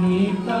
Nita